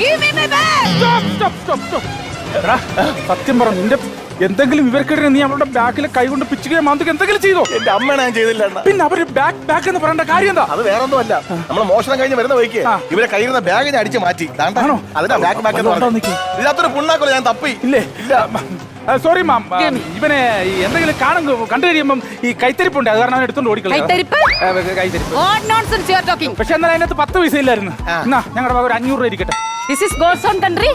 Stop, stop, stop, stop. എടാ, സത്യം പറ നിന്റെ എന്തെങ്കിലും ഇവർക്കിടെ നീ അവരുടെ ബാക്കിലെ കൈ കൊണ്ട് പിച്ചുകയോ മാന്തുകയോ എന്തെങ്കിലും ചെയ്തോ എന്റെ അമ്മ ഞാൻ ചെയ്തില്ല അണ്ണാ. പിന്നെ അവർ ബാക്ക് ബാക്ക് എന്ന് പറയേണ്ട കാര്യം എന്താ അത് വേറെ ഒന്നുമല്ല നമ്മൾ മോഷണം കഴിഞ്ഞ് വരുന്ന വഴിക്ക് ആ. ഇവരെ കയ്യിൽ ബാഗ് ഞാൻ അടിച്ച് മാറ്റി. ആണോ? അതിനാ ബാക്ക് ബാക്ക് എന്ന്. നിക്ക്. പുണ്ണാക്കുള്ള ഞാൻ തപ്പി ഇല്ലേ സോറി മാം ഇവനെ ഈ എന്തെങ്കിലും കാണും കണ്ടു കഴിയുമ്പം ഈ കൈത്തരിപ്പുണ്ട് അത് കാരണം അവൻ എടുത്തോണ്ട് കൈത്തരിപ്പ്? കൈത്തരിപ്പ് What nonsense you are talking? പക്ഷെ എന്നാൽ അതിനകത്ത് പത്ത് പൈസ ഇല്ലായിരുന്നു ആ. എന്നാ ഞങ്ങളുടെ ഭാഗം ഒരു അഞ്ഞൂറ് രൂപ ഇരിക്കട്ടെ This is God's own country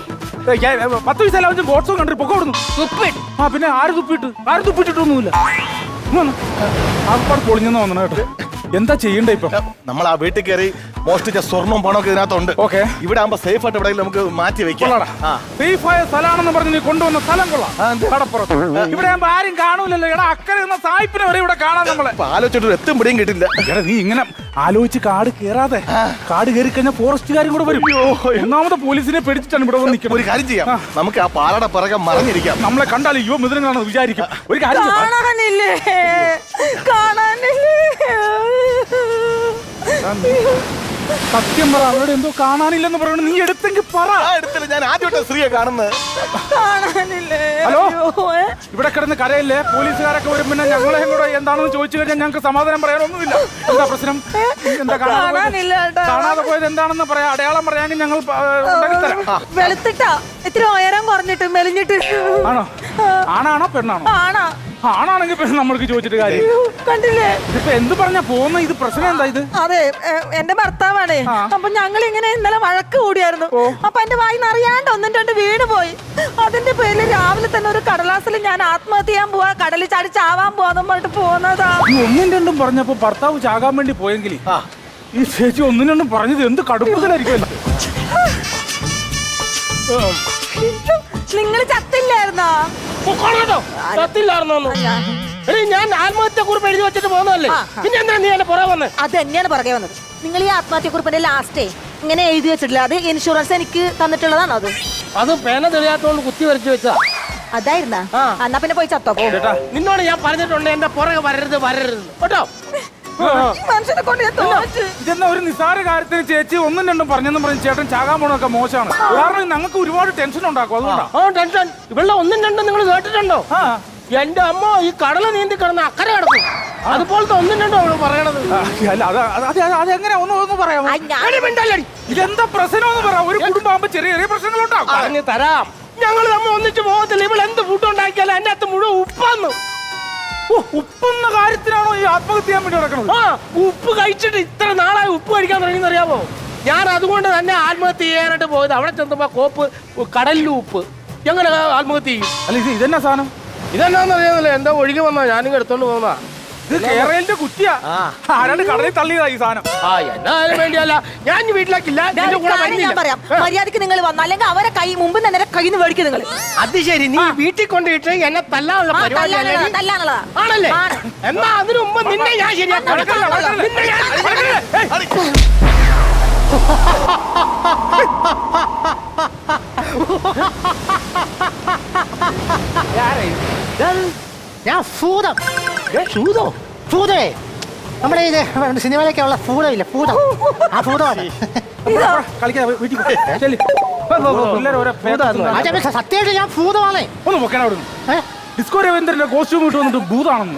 പത്ത് പൈസ അവൻ ബോട്ട്സും കണ്ടു പൊക്കെ വിടുന്നു തുപ്പിട്ട്. ആ പിന്നെ ആര് തുപ്പിട്ട്? ആര് തുപ്പിട്ടിട്ടൊന്നുമില്ല പൊളിഞ്ഞെന്ന് വന്നു കേട്ടോ. എന്താ ചെയ്യണ്ടേ ഇപ്പൊ? നമ്മൾ ആ വീട്ടിൽ കയറി മോഷ്ടിച്ച സ്വർണവും ഒക്കെ ഇതിനകത്തുണ്ട്. ഓക്കെ. ഇവിടെ ആകുമ്പോ സേഫ് ആയിട്ട് എവിടെയെങ്കിലും നമുക്ക് മാറ്റി വെക്കാം. സേഫ് ആയ സേഫായ സ്ഥലമാണെന്ന് പറഞ്ഞ് നീ കൊണ്ടുവന്ന സ്ഥലം കൊള്ളാം. കടപ്പുറത്ത്. ഇവിടെ ആകുമ്പോ ആരും കാണൂലല്ലോ. എടാ അക്കരെ എന്ന സായിപ്പിനെ വരെ ഇവിടെ കാണാൻ നമ്മളെ. ഇപ്പൊ ആലോചിച്ചിട്ട് എത്തും പിടിയും കിട്ടില്ല. എടാ നീ ഇങ്ങനെ ആലോചിച്ച് കാട് കേറാതെ കാട് കയറി കഴിഞ്ഞാൽ ഫോറസ്റ്റുകാരും കൂടെ വരും. ഒന്നാമത്തെ പോലീസിനെ പേടിച്ചിട്ടാണ് ഇവിടെ വന്ന് ഒരു കാര്യം ചെയ്യാം. നമുക്ക് ആ പാലയുടെ പിറകെ മറിഞ്ഞിരിക്കാം. നമ്മളെ കണ്ടാൽ യുവ മിഥുനാണെന്ന് വിചാരിക്കും. ഒരു കാര്യം ചെയ്യ്. കാണാനില്ലേ കാണാനില്ലേ സത്യം പറ അവരോട് എന്തോ കാണാനില്ലെന്ന് പറയണ. നീ എടുത്തെങ്കിൽ പറ. ആ എടുത്തില്ല. ഞാൻ ആദ്യമായിട്ട് സ്ത്രീയെ കാണുന്നത്. കാണാനില്ലേ? ഹലോ? ഇവിടെ കിടന്ന് കരയില്ലേ? പോലീസുകാരൊക്കെ വരും പിന്നെ ഞങ്ങളെ കൂടെ എന്താണെന്ന് ചോദിച്ചു കഴിഞ്ഞാൽ ഞങ്ങൾക്ക് സമാധാനം പറയാനൊന്നുമില്ല. എന്താ പ്രശ്നം? എന്താ കാണാതെ പോയത്? കാണാനില്ല ഏട്ടാ. കാണാതെ പോയത് എന്താണെന്ന് പറയാം. അടയാളം പറയാമെങ്കിൽ ഞങ്ങൾ പ- ഉണ്ടാക്കി തരാം. ആ, വെളുത്തിട്ടാ. ഇത്തിരി ഉയരം കുറഞ്ഞിട്ട് മെലിഞ്ഞിട്ട്. ആണോ? ആണാണോ പെണ്ണാണോ? ആണാ. ആണാണെങ്കിൽ പിന്നെ നമ്മൾക്ക് ചോദിച്ചിട്ട് കാര്യം കണ്ടില്ലേ? ഇപ്പൊ എന്ത് പറഞ്ഞാ പോകുന്ന ഇത് പ്രശ്നം എന്താ ഇത്? അതെ എന്റെ ഭർത്താവാണേ. അപ്പൊ ഞങ്ങൾ ഇങ്ങനെ ഇന്നലെ വഴക്ക് കൂടിയായിരുന്നു. അപ്പൊ എന്റെ വായിന്ന് അറിയാണ്ട് ഒന്നും രണ്ട് വീണ് പോയി. അതിന്റെ പേരിൽ രാവിലെ തന്നെ ഒരു കടലാസിൽ ഞാൻ ആത്മഹത്യ ചെയ്യാൻ പോവാ കടലിൽ ചാടി ചാവാൻ പോവാന്നും പറഞ്ഞിട്ട് പോന്നതാ. ഈ ഒന്നും രണ്ടും പറഞ്ഞപ്പോ ഭർത്താവ് ചാകാൻ വേണ്ടി പോയെങ്കിൽ ഈ ചേച്ചി ഒന്നും രണ്ടും പറഞ്ഞത് എന്ത് കടുപ്പത്തിലായിരിക്കും? നിങ്ങൾ ചത്തില്ലായിരുന്നോ? എടീ ഞാൻ ആത്മഹത്യ കുറിപ്പ് എഴുതി വെച്ചിട്ട് പോകുന്നതല്ലേ. പിന്നെ എന്തിനാ നീ എന്നെ പുറകെ വന്നത് അത് തന്നെയാണ് പുറകെ വന്നത്. നിങ്ങൾ ഈ ആത്മഹത്യ കുറിപ്പിന്റെ ലാസ്റ്റേ ഇങ്ങനെ എഴുതി വെച്ചിട്ടില്ല. അത് ഇൻഷുറൻസ് എനിക്ക് തന്നിട്ടുള്ളതാണോ അത്? അത് പേന തെളിയാത്തോണ്ട് കുത്തി വരച്ചു വെച്ചതാ. അതായിരുന്നാ. എന്നാ പിന്നെ പോയി ചത്തോ? നിന്നോട് ഞാൻ പറഞ്ഞിട്ടുണ്ട് എന്റെ പുറകെ വരരുത് വരരുത് കേട്ടോ? ഈ മനുഷ്യനെ കൊണ്ട് ഞാൻ തോറ്റ്. ഇതെന്നാ ഒരു നിസാര കാര്യത്തിന് ചേച്ചി ഒന്നും രണ്ടും പറഞ്ഞെന്നും പറഞ്ഞ് ചേട്ടൻ ചാകാൻ പോണൊക്കെ മോശമാണ്. കാരണം ഞങ്ങൾക്ക് ഒരുപാട് ടെൻഷൻ ഉണ്ടാക്കും അതുകൊണ്ടാ. ആ ടെൻഷൻ ഇവിടെ ഒന്നും രണ്ടും നിങ്ങൾ കേട്ടിട്ടുണ്ടോ? ആ. എന്റെ അമ്മ ഈ കടല നീന്തി കിടന്ന് അക്കരെ കിടക്കും. അതുപോലത്തെ ഒന്നും രണ്ടോ അവൾ പറയണത്. ആ, അല്ല അത് അത് അത് അത് എങ്ങനെ? ഒന്ന് ഒന്ന് പറയാമോ? ആ, മിണ്ടല്ലടി. ഇതെന്താ പ്രശ്നം എന്ന് പറ ഒരു കുടുംബമാകുമ്പോ ചെറിയ ചെറിയ പ്രശ്നങ്ങളുണ്ടാവും. പറഞ്ഞു തരാം. ഞങ്ങൾ നമ്മ ഒന്നിച്ച് പോകത്തില്ല. ഇവൾ എന്ത് ഫുഡ് ഉണ്ടാക്കിയാലും അതിന്റെ അകത്ത് മുഴുവൻ ഉപ്പാന്ന്. ഉപ്പെന്ന കാര്യത്തിനാണോ ഈ ആത്മഹത്യ ചെയ്യാൻ വേണ്ടി നടക്കുന്നത്? ആ ഉപ്പ് കഴിച്ചിട്ട് ഇത്ര നാളായി ഉപ്പ് കഴിക്കാൻ തുടങ്ങിയെന്ന് അറിയാമോ ഞാൻ അതുകൊണ്ട് തന്നെ ആത്മഹത്യ ചെയ്യാനായിട്ട് പോയത്. അവിടെ ചെന്നപ്പോ കോപ്പ് കടലിൽ ഉപ്പ്. എങ്ങനെ ആത്മഹത്യ ചെയ്യും? അല്ല ഇത് ഇതെന്നാ സാധനം? ഇതെന്നാന്ന് അറിയാമല്ലോ. എന്താ ഒഴുകി വന്നാ. ഞാനിങ്ങ് എടുത്തോണ്ട് പോന്നാ ഇത് കേരളത്തിന്റെ കുറ്റിയാ. ആരാണ്ട് കടലിൽ തള്ളിയതാ ഈ സാധനം. ആ എന്നാലും വേണ്ടിയല്ല. ഞാൻ ഇനി വീട്ടിലേക്കില്ല. നിന്റെ കൂടെ കാര്യം ഞാൻ വരുന്നില്ല മര്യാദയ്ക്ക് നിങ്ങൾ വന്നു. അല്ലെങ്കിൽ അവരെ കൈ മുമ്പ് തന്നെ കയ്യിൽ നിന്ന് മേടിക്കും നിങ്ങൾ അത് ശരി. നീ വീട്ടിൽ കൊണ്ടിട്ട് എന്നെ തല്ലാനുള്ള? തല്ലാനുള്ളതാ ആണല്ലേ? ആണ്. എന്നാ അതിനു മുമ്പ് നിന്നെ ഞാൻ ശരിയാക്കാം. നിന്നെ ഞാൻ-. ഏയ്. ഞാൻ ഭൂതം. ഭൂതോ ഭൂതമേ നമ്മുടെ ഇത് സിനിമയിലൊക്കെ ഉള്ള ഭൂതമില്ല? ഭൂതം. ആ ഭൂതമാണ്. കളിക്കാതെ വീട്ടിൽ. ചെല്ല്. സത്യമായിട്ട് ഞാൻ ഭൂതമാണേ. ഒന്ന് പൊക്കണ അവിടുന്ന്. ഡിസ്കോ രവീന്ദ്രന്റെ കോസ്റ്റ്യൂം ഇട്ട് വന്നിട്ട് ഭൂതാണെന്ന്.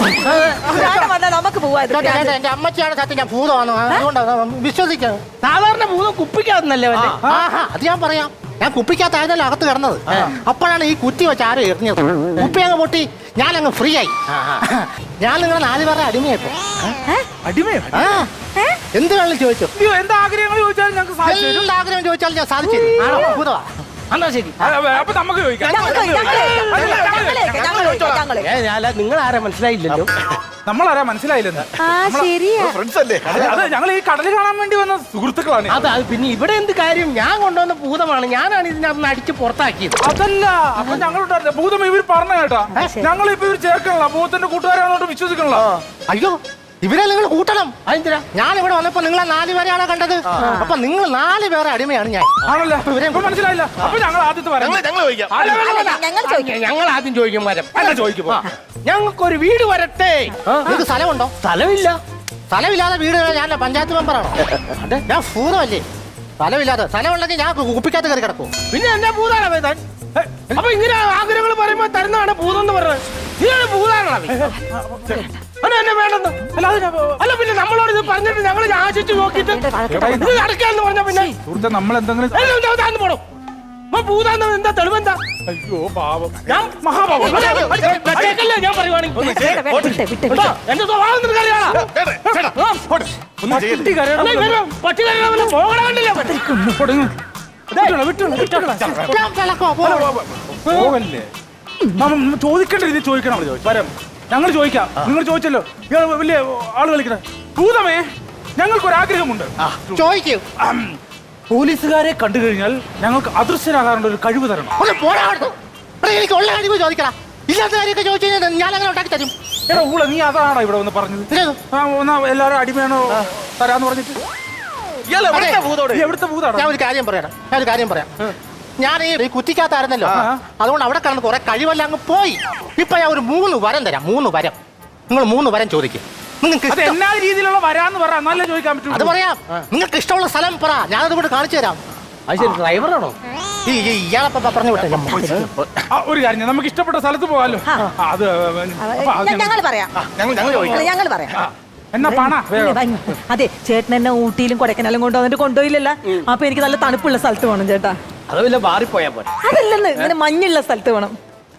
നമുക്ക് എന്റെ അമ്മച്ചിയാണ് സത്യം ഞാൻ ഭൂതമാണ് അതുകൊണ്ടാണ് വിശ്വസിക്കുന്നത് സാധാരണ ഭൂതം കുപ്പിക്കാതെന്നല്ലേ അത് ഞാൻ പറയാം. ഞാൻ കുപ്പിക്കകത്തായിരുന്നല്ലോ അകത്ത് കിടന്നത്? അപ്പോഴാണ് ഈ കുറ്റി വെച്ച് ആരും എറിഞ്ഞത്. കുപ്പി അങ്ങ് പൊട്ടി ഞാൻ അങ്ങ് ഫ്രീ ആയി ഞാൻ നിങ്ങളെ നാല് പേരുടെ അടിമയായിപ്പോ അടിമയോ? ആ. എന്ത് വേണമെങ്കിലും ചോദിച്ചോ. അയ്യോ എന്താ ആഗ്രഹങ്ങൾ ചോദിച്ചാലും ഞങ്ങൾക്ക് സാധിച്ചു തരും. ആഗ്രഹം ചോദിച്ചാൽ ഞാൻ സാധിച്ചു തരും. ആണോ? ഭൂതമാ എന്നാ ശരി. ആ, അപ്പൊ നമുക്ക് ചോദിക്കാം. ഞങ്ങൾ ഞങ്ങൾ ഞങ്ങൾ ഞങ്ങൾ ഞങ്ങൾ ഏ, ഞാല- നിങ്ങൾ ആരെ മനസ്സിലായില്ലല്ലോ നമ്മളാരാ? മനസ്സിലായില്ലെന്ന്. ആ ശരിയാ. ഫ്രണ്ട്സ് അല്ലേ? അത് ഞങ്ങൾ ഈ കടൽ കാണാൻ വേണ്ടി വന്ന സുഹൃത്തുക്കളാണ്. അത് അത് പിന്നെ ഇവിടെ എന്ത് കാര്യം? ഞാൻ കൊണ്ടുവന്ന ഭൂതമാണ്. ഞാനാണ് ഇതിനകത്ത് അടിച്ച് പുറത്താക്കിയത്. അതല്ല അപ്പൊ ഞങ്ങളുടെ ഭൂതം ഇവർ പറഞ്ഞ കേട്ടാ. ഞങ്ങൾ ഇപ്പൊ ഇവർ ചേർക്കണല്ലോ. ഭൂതത്തിന്റെ കൂട്ടുകാരാണോട്ട് വിശ്വസിക്കണല്ലോ. അയ്യോ ഇവരെ നിങ്ങൾ കൂട്ടണം. അതെന്തിനാ? ഞാൻ ഇവിടെ വന്നപ്പോ നിങ്ങളെ നാല് പേരെയാണ് കണ്ടത്? അപ്പൊ നിങ്ങൾ നാല് പേരെ അടിമയാണ് ഞാൻ. ആണല്ലേ? ഇപ്പൊ മനസ്സിലായില്ല. അപ്പൊ ഞങ്ങൾ ആദ്യത്തെ വരാം. ചോദിക്കാം. ചോദിക്കാം. ആദ്യം ചോദിക്കും വരം അല്ല ചോദിക്കുമ്പോ ഞങ്ങൾക്കൊരു വീട് വരട്ടെ. നിങ്ങൾക്ക് സ്ഥലമുണ്ടോ? സ്ഥലമില്ല. സ്ഥലമില്ലാതെ വീട് ഞാൻ പഞ്ചായത്ത് മെമ്പറാണോ? ഞാൻ ഭൂതമല്ലേ? സ്ഥലമില്ലാതെ സ്ഥലമുണ്ടെങ്കിൽ ഞാൻ കുപ്പിക്കകത്ത് കയറി കിടക്കും. പിന്നെ എന്റെ ഭൂതാണോ അപ്പൊ ഇങ്ങനെ ആഗ്രഹങ്ങൾ പറയുമ്പോ തരുന്നതാണ് ഭൂതം എന്ന് പറഞ്ഞത് ഇങ്ങനെ ഭൂതാണോ അല്ല എന്നെ വേണ്ടെന്ന്. അല്ല അല്ല പിന്നെ നമ്മളോട് ഇത് പറഞ്ഞിട്ട് ഞങ്ങൾ ആശിച്ചു നോക്കിയിട്ട് ഇത് നടക്കാന്ന് പറഞ്ഞ പിന്നെ സുഹൃത്തെ നമ്മൾ എന്തെങ്കിലും എല്ലാം എന്താ താന്ന് പോണോ അപ്പൊ ഭൂതാന്ന് എന്താ തെളിവെന്താ അയ്യോ പാവം. ഞാൻ മഹാപാവം. കേക്കല്ലേ ഞാൻ പറയുവാണെങ്കിൽ കേട്ടോ, എന്റെ സ്വഭാവം. അല്ല ഇവർ പട്ടി കരയണ. പോകണ കണ്ടില്ല? പോ. ചോദിക്കേണ്ട രീതി ചോദിക്കണം വരം. ഞങ്ങൾ ചോദിക്കാം. നിങ്ങൾ ചോദിച്ചല്ലോ. ഇയാൾ വലിയ ആൾ കളിക്കണേ ഭൂതമേ ഞങ്ങൾക്കൊരാഗ്രഹമുണ്ട് ചോദിക്കൂ. പോലീസുകാരെ കണ്ടു കഴിഞ്ഞാൽ ഞങ്ങൾക്ക് അദൃശ്യരാകാനുള്ള ഒരു കഴിവ് തരണം. ഒന്ന് എനിക്ക് ഉള്ള കഴിവ് ചോദിക്കടാ. ഇല്ലാത്ത കാര്യമൊക്കെ ചോദിച്ചു കഴിഞ്ഞാൽ ഞാൻ അങ്ങനെ ഉണ്ടാക്കി തരും. എടാ ഊള നീ അതാണോ ഇവിടെ വന്ന് പറഞ്ഞത്? ഒന്നാ എല്ലാവരും അടിമയാണോ തരാന്ന് പറഞ്ഞിട്ട്? എവിടുത്തെ ഭൂതോടെ നീ എവിടുത്തെ ഭൂതാണോ ഞാൻ ഒരു കാര്യം പറയാം ഞാൻ ഒരു കാര്യം പറയാം. ഞാൻ ഈ കുത്തിക്കാത്തായിരുന്നല്ലോ കുറ്റിക്കകത്തായിരുന്നല്ലോ. അതുകൊണ്ട് അവിടെ കിടന്ന് കുറെ കഴിവെല്ലാം അങ്ങ് പോയി. ഇപ്പൊ ഞാൻ ഒരു മൂന്ന് വരം തരാം മൂന്ന് വരം. നിങ്ങൾ മൂന്ന് വരം ചോദിക്കും. നിങ്ങൾക്ക് അത് ഇഷ്ടം രീതിയിലുള്ള വരാന്ന് പറ എന്നാലേ ചോദിക്കാൻ പറ്റും അത് പറയാം. നിങ്ങൾക്ക് ഇഷ്ടമുള്ള സ്ഥലം പറ. ഞാനത് കൂടെ കാണിച്ചു തരാം. അത് ശരി ഡ്രൈവറാണോ ഇയാളെ പറഞ്ഞു വിട്ടെ. ഒരു കാര്യം. നമുക്ക് ഇഷ്ടപ്പെട്ട സ്ഥലത്ത് പോകാലോ. അത് ഞങ്ങൾ പറയാം. ഞങ്ങൾ ഞങ്ങൾ ചോദിക്കാം. ഞങ്ങൾ പറയാം. എന്നാ പണ. അതെ ചേട്ടൻ എന്നെ ഊട്ടിയിലും കൊടക്കനാലും കൊണ്ടുവന്നിട്ട് കൊണ്ടുപോയില്ലല്ലോ. അപ്പൊ എനിക്ക് നല്ല തണുപ്പുള്ള സ്ഥലത്ത് വേണം ചേട്ടാ. അത് വല്ല മാറിപ്പോയാ പോലെ അതല്ലെന്ന് ഇങ്ങനെ മഞ്ഞുള്ള സ്ഥലത്ത് വേണം.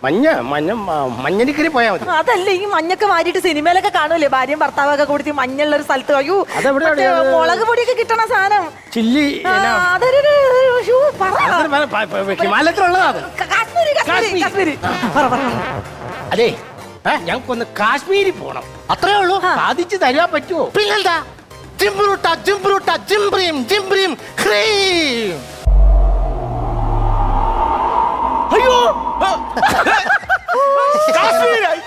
മഞ്ഞ മഞ്ഞ മഞ്ഞനിക്കരി പോയാ മതി. അതല്ല ഈ മഞ്ഞൊക്കെ വാരിയിട്ട് സിനിമയിലൊക്കെ കാണൂലേ ഭാര്യയും ഭർത്താവൊക്കെ കൊടുത്ത് മഞ്ഞുള്ള ഒരു സ്ഥലത്ത് അയ്യോ അതെവിടെ മറ്റേ മുളക് പൊടിയൊക്കെ കിട്ടണ സാധനം. ചില്ലി ആ, അതൊരു ഒരു- പറ. ഹിമാലയത്തിലുള്ളതാ അത്. ക- കാശ്മീരി കാശ്മീരി കാശ്മീരി. പറ പറ പറ. അതെ ഞങ്ങൾക്കൊന്ന് കാശ്മീരിൽ പോണം. അത്രേ ഉള്ളൂ. സാധിച്ചു തരാൻ പറ്റുമോ പിന്നെന്താ? ജിംബ്രൂട്ട ജിംബ്രൂട്ട ജിംബ്രീം ജിംബ്രീം ക്രീം കാശ്മീരായി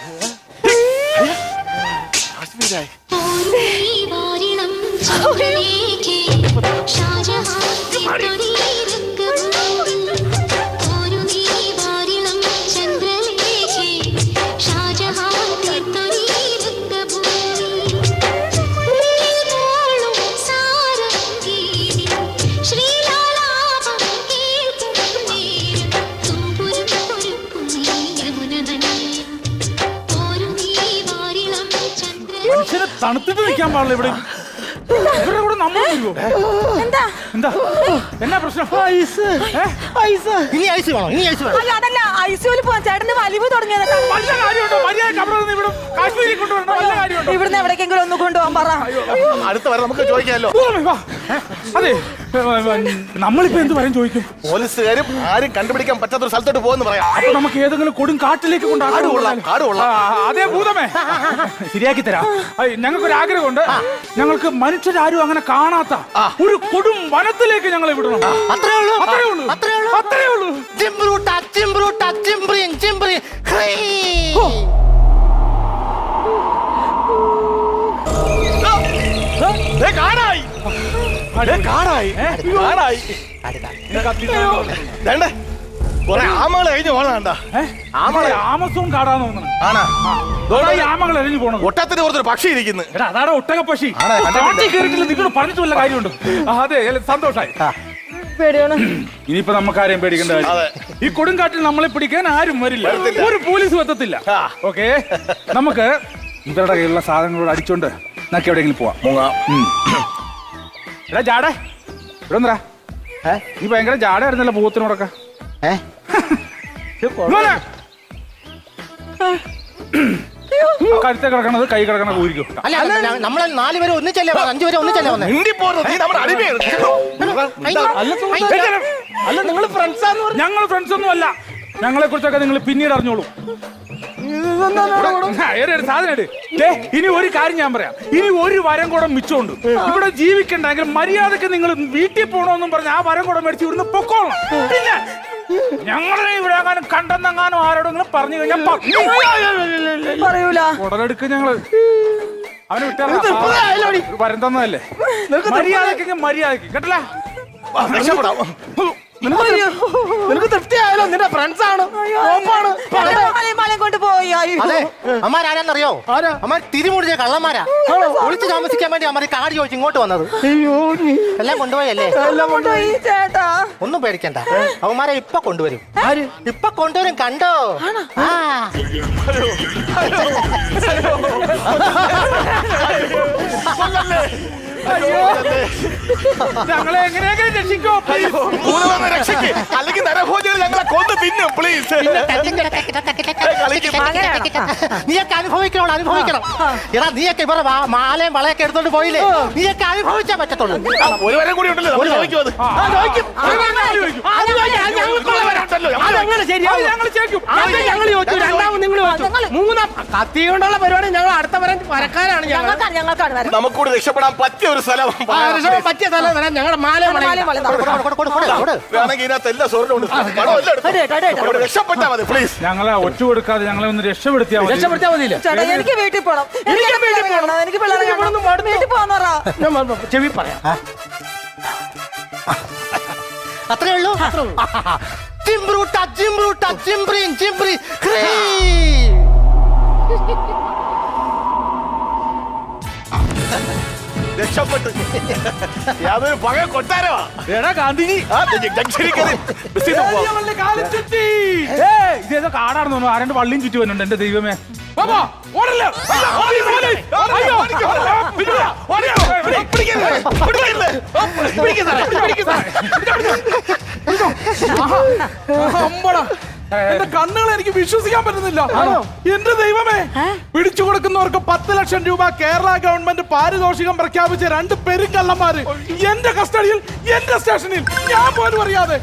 കാശ്മീരായി വാരിണം ചന്ദ്രനേകെ ഷാജഹാൻ തണുത്തിട്ട് നിൽക്കാൻ പാടില്ല ഇവിടെ. ഇവരുടെ കൂടെ നമ്മൾ വരുമോ എന്താ? എന്താ? എന്നാ പ്രശ്നം? ഏ? ഇനി ഐസ് വേണോ? ഇനി ഐസ് വേണോ? അല്ല അതല്ല. ഐസിയുവിൽ പോവാൻ ചേട്ടന് വലിവ് തുടങ്ങിയതാ വല്ല കാര്യമുണ്ടോ? മര്യാദ അവിടെ നിന്ന് ഇവിടെ കാശ്മീരിൽ കൊണ്ടുവരണ്ട വല്ല കാര്യമുണ്ടോ? ഇവിടുന്ന് എവിടേക്കെങ്കിലും ഒന്ന് കൊണ്ടുപോകാൻ പറ. അടുത്ത വരെ നമുക്ക് ചോദിക്കാമല്ലോ. അതെ. നമ്മളിപ്പോ എന്ത് പറയും ചോദിക്കും? പോലീസുകാരും ആരും കണ്ടുപിടിക്കാൻ പറ്റാത്ത ഒരു സ്ഥലത്തോട്ട് പോകുന്നു പറയാം. അപ്പൊ നമുക്ക് ഏതെങ്കിലും കൊടും കാട്ടിലേക്ക് കാട് അതേ ഭൂതമേ. ശരിയാക്കി തരാം. ഞങ്ങൾക്കൊരു ആഗ്രഹമുണ്ട് ഞങ്ങൾക്ക് മനുഷ്യരാരും അങ്ങനെ കാണാത്ത ഒരു കൊടും വനത്തിലേക്ക് ഞങ്ങളെ വിടണം. അത്രേ ഉള്ളൂ. അത്രേ ഉള്ളൂ. അത്രേ ഉള്ളൂ. അത്രേ ഉള്ളൂ. കൊറേ ആമകൾ കഴിഞ്ഞു പോകണണ്ട ആമളെ. ആമസോൺ കാടാന്ന് തോന്നുന്നു. ആണാ? അതാ ഈ ആമകൾ എറിഞ്ഞു പോണത്. ഒട്ടത്തിന് പുറത്തൊരു പക്ഷി ഇരിക്കുന്നു. എടാ അതാണ് ഒട്ടക പക്ഷി. കാട്ടിൽ കയറിയിട്ടില്ല നിങ്ങൾ പറഞ്ഞിട്ടുള്ള കാര്യമുണ്ട്? അതെ സന്തോഷായി. പേടിയാണ്? ഇനിയിപ്പോ നമുക്ക് ആരെയും പേടിക്കേണ്ട. കാര്യം ഈ കൊടുങ്കാട്ടിൽ നമ്മളെ പിടിക്കാൻ ആരും വരില്ല. ഒരു പോലീസ് എത്തത്തില്ല. ഓക്കേ? നമുക്ക് ഇവരുടെ കയ്യിലുള്ള സാധനങ്ങളോട് അടിച്ചോണ്ട് നക്കി എവിടെയെങ്കിലും പോവാം. എടാ ജാട ഇവിടെ ഏ നീ ഭയങ്കര ജാടായിരുന്നല്ലോ പൂത്തിനോടൊക്കെ ഏ. കഴുത്തെ കിടക്കണത് കൈ കിടക്കണ ഊരിക്കും അല്ല നമ്മളെ നാല് പേര് ഒന്നിച്ചല്ലേ വന്നത് അഞ്ചു പേര് ഒന്നിച്ചല്ലേ വന്നേ നീ നമ്മുടെ അടിമയാണ് അല്ല സുഹൃത്തേ, അല്ല നിങ്ങൾ ഫ്രണ്ട്സാന്ന് പറഞ്ഞു ഞങ്ങൾ ഫ്രണ്ട്സ് ഒന്നും അല്ല ഞങ്ങളെ കുറിച്ചൊക്കെ നിങ്ങൾ പിന്നീട് അറിഞ്ഞോളൂ ഒരു സാധനം ഇട്. ദേ, ഇനി ഒരു കാര്യം ഞാൻ പറയാം. ഇനി ഒരു വരം കൂടെ മിച്ചമുണ്ട്. ഇവിടെ ജീവിക്കണ്ടെങ്കിൽ മര്യാദയ്ക്ക് നിങ്ങൾ വീട്ടിൽ പോകണമെന്നും പറഞ്ഞ് ആ വരം കൂടെ മേടിച്ച് ഇവിടുന്ന് പൊക്കോളണം. പിന്നെ ഞങ്ങളെ ഇവിടെ എങ്ങാനും കണ്ടെന്നെങ്ങാനും ആരോടെങ്കിലും പറഞ്ഞു കഴിഞ്ഞാൽ പറയൂല. ഉടലെടുക്ക് ഞങ്ങൾ. അവന് വിട്ടാ വരം തന്നതല്ലേ? മര്യാദയ്ക്ക് മര്യാദയ്ക്ക് കേട്ടല്ലേ? രക്ഷപ്പെടാം. അയ്യോ. തൃപ്തി ആയാലോ നിന്റെ ഫ്രണ്ട്സ് ആണ്. ഓപ്പാണ് കൊണ്ട് പോയി. അതെ അമ്മാരാരെന്നറിയോ ആരാ? അമ്മാർ തിരിമുടിച്ച കള്ളന്മാരാ. ഒളിച്ചു താമസിക്കാൻ വേണ്ടി അമ്മ കാട് ചോദിച്ചു ഇങ്ങോട്ട് വന്നത്. അയ്യോ എല്ലാം കൊണ്ടുപോയല്ലേ? കൊണ്ടുപോയി ചേട്ടാ. ഒന്നും പേടിക്കണ്ട. അവന്മാരെ ഇപ്പൊ കൊണ്ടുവരും. ആര്? ഇപ്പൊ കൊണ്ടുവരും കണ്ടോ? ആ. ഞങ്ങളെ എങ്ങനെയെങ്കിലും രക്ഷിക്കോ പ്ലീസ് ഭൂതമെന്ന് രക്ഷിക്ക്. അല്ലെങ്കിൽ നരഭോജികൾ ഞങ്ങളെ കൊന്ന് തിന്നും പ്ലീസ് നീയൊക്കെ അനുഭവിക്കണം. അനുഭവിക്കണം എടാ നീയൊക്കെ ഇവരെ മാലയും വളയൊക്കെ എടുത്തോണ്ട് പോയില്ലേ? നീയൊക്കെ അനുഭവിച്ചാ പറ്റത്തുള്ളൂ. ഒരു വരം കൂടി ഉണ്ടല്ലോ കത്തി കൊണ്ടുള്ള പരിപാടി ഞങ്ങൾ അടുത്ത വരം വരക്കാരാണ് ഞങ്ങൾ ഞങ്ങൾക്കാണ് ഞങ്ങൾക്കാണ് നമുക്കൂടി രക്ഷപ്പെടാൻ പറ്റിയ ഒരു സ്ഥലം പറ്റിയ സ്ഥലം തരാം ഞങ്ങളുടെ. വേണമെങ്കിൽ ഇതിനകത്ത് എല്ലാ സ്വർണം ഉണ്ട്. പണം എല്ലാം എടുത്തോ. അതെ, അതെ, അതെ. അവിടെ രക്ഷപ്പെട്ടാ മതി പ്ലീസ് ഞങ്ങളെ ഒറ്റ കൊടുക്കാതെ ഞങ്ങളെ ഒന്ന് രക്ഷപ്പെടുത്തിയാ മതി. രക്ഷപ്പെടുത്തിയാ മതിയില്ല ചേട്ടാ എനിക്ക് വീട്ടിൽ പോണം. എനിക്ക് വീട്ടിൽ പോകണം എനിക്ക് പിള്ളേരെ ഇവിടുന്ന് കാണണം. വീട്ടിൽ പോകാന്ന് പറ. ഞാൻ ചെവി പറയാം. അത്രേ ഉള്ളൂ? ജിംബ്രൂട്ട ജിംബ്രൂട്ട ജിംബ്രീൻ ജിംബ്രി ക്രീ രക്ഷപ്പെട്ട് യാതൊരു പക കൊട്ടാരമാ എടാ ഗാന്ധിജി ഇതേതോ കാടാണെന്ന് തോന്നുന്നു ആരണ്ട് വള്ളിയും ചുറ്റി വരുന്നുണ്ട് എന്റെ ദൈവമേ അമ്പടാ. എന്റെ കണ്ണുകൾ എനിക്ക് വിശ്വസിക്കാൻ പറ്റുന്നില്ല. എന്റെ ദൈവമേ പിടിച്ചു കൊടുക്കുന്നവർക്ക് പത്ത് ലക്ഷം രൂപ കേരള ഗവൺമെന്റ് പാരിതോഷികം പ്രഖ്യാപിച്ച രണ്ട് പെരുങ്കള്ളന്മാര് എന്റെ കസ്റ്റഡിയിൽ എന്റെ സ്റ്റേഷനിൽ. ഞാൻ പോലും അറിയാതെ.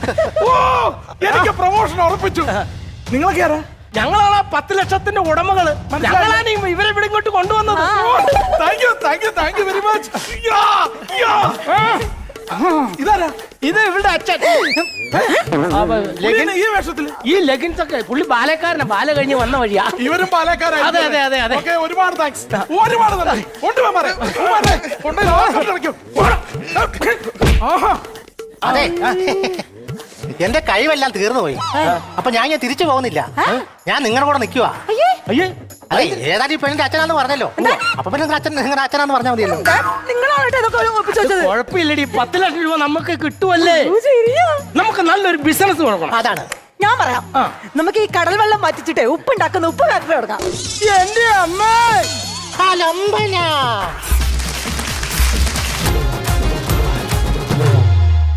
ഓ എനിക്ക് പ്രൊമോഷൻ ഉറപ്പിച്ചു. നിങ്ങളൊക്കെ ആരാ? ഞങ്ങളാണ് ആ പത്ത് ലക്ഷത്തിന്റെ ഉടമകൾ. ഞങ്ങളാണ് ഇവരെ ഇവിടെ ഇങ്ങോട്ട് കൊണ്ടുവന്നത്. Thank you thank you thank you very much ഇതാരാ? ഇത് ഇവളുടെ അച്ഛൻ. ബ- പുള്ളിനെ ഈ വേഷത്തിൽ ഈ ലെഗിൻസ് ഒക്കെ പുള്ളി ബാലക്കാരനാ. ബാല കഴിഞ്ഞ് വന്ന വഴിയാ. ഇവരും പാലക്കാരായി അതെ, അതെ, അതെ, അതെ. ഓക്കെ ഒരുപാട് താങ്ക്സ് ഒരുപാട് നന്ദി കൊണ്ടുപോകാൻ പറയാം കൊണ്ടുപോയി ഹോസ്പിറ്റലിൽ അടയ്ക്കും. ആഹാ. അതെ. എന്റെ കഴിവെല്ലാം തീർന്നു പോയി അപ്പൊ ഞാൻ ഞാൻ തിരിച്ചു പോകുന്നില്ല. ഞാൻ നിങ്ങളുടെ കൂടെ നിൽക്കുവാ അയ്യേ. അതെ ഏതായാലും ഈ പെണ്ണിന്റെ അച്ഛനാന്ന് പറഞ്ഞല്ലോ. അപ്പൊ പിന്നെ അച്ഛൻ നിങ്ങളുടെ അച്ഛനാന്ന് പറഞ്ഞാൽ മതിയല്ലോ. നിങ്ങളായിട്ട് ഇതൊക്കെ ഒരു ഒപ്പിച്ചു വെച്ചത്? കുഴപ്പമില്ലടി. പത്ത് ലക്ഷം രൂപ നമുക്ക് കിട്ടുമല്ലേ നമുക്ക് നല്ലൊരു ബിസിനസ് കൊടുക്കണം അതാണ്. ഞാൻ പറയാം. നമുക്ക് ഈ കടൽ വെള്ളം വറ്റിച്ചിട്ടേ ഉപ്പ് ഉണ്ടാക്കുന്ന ഉപ്പ് ഫാക്ടറി തുടങ്ങാം എന്റെ അമ്മ!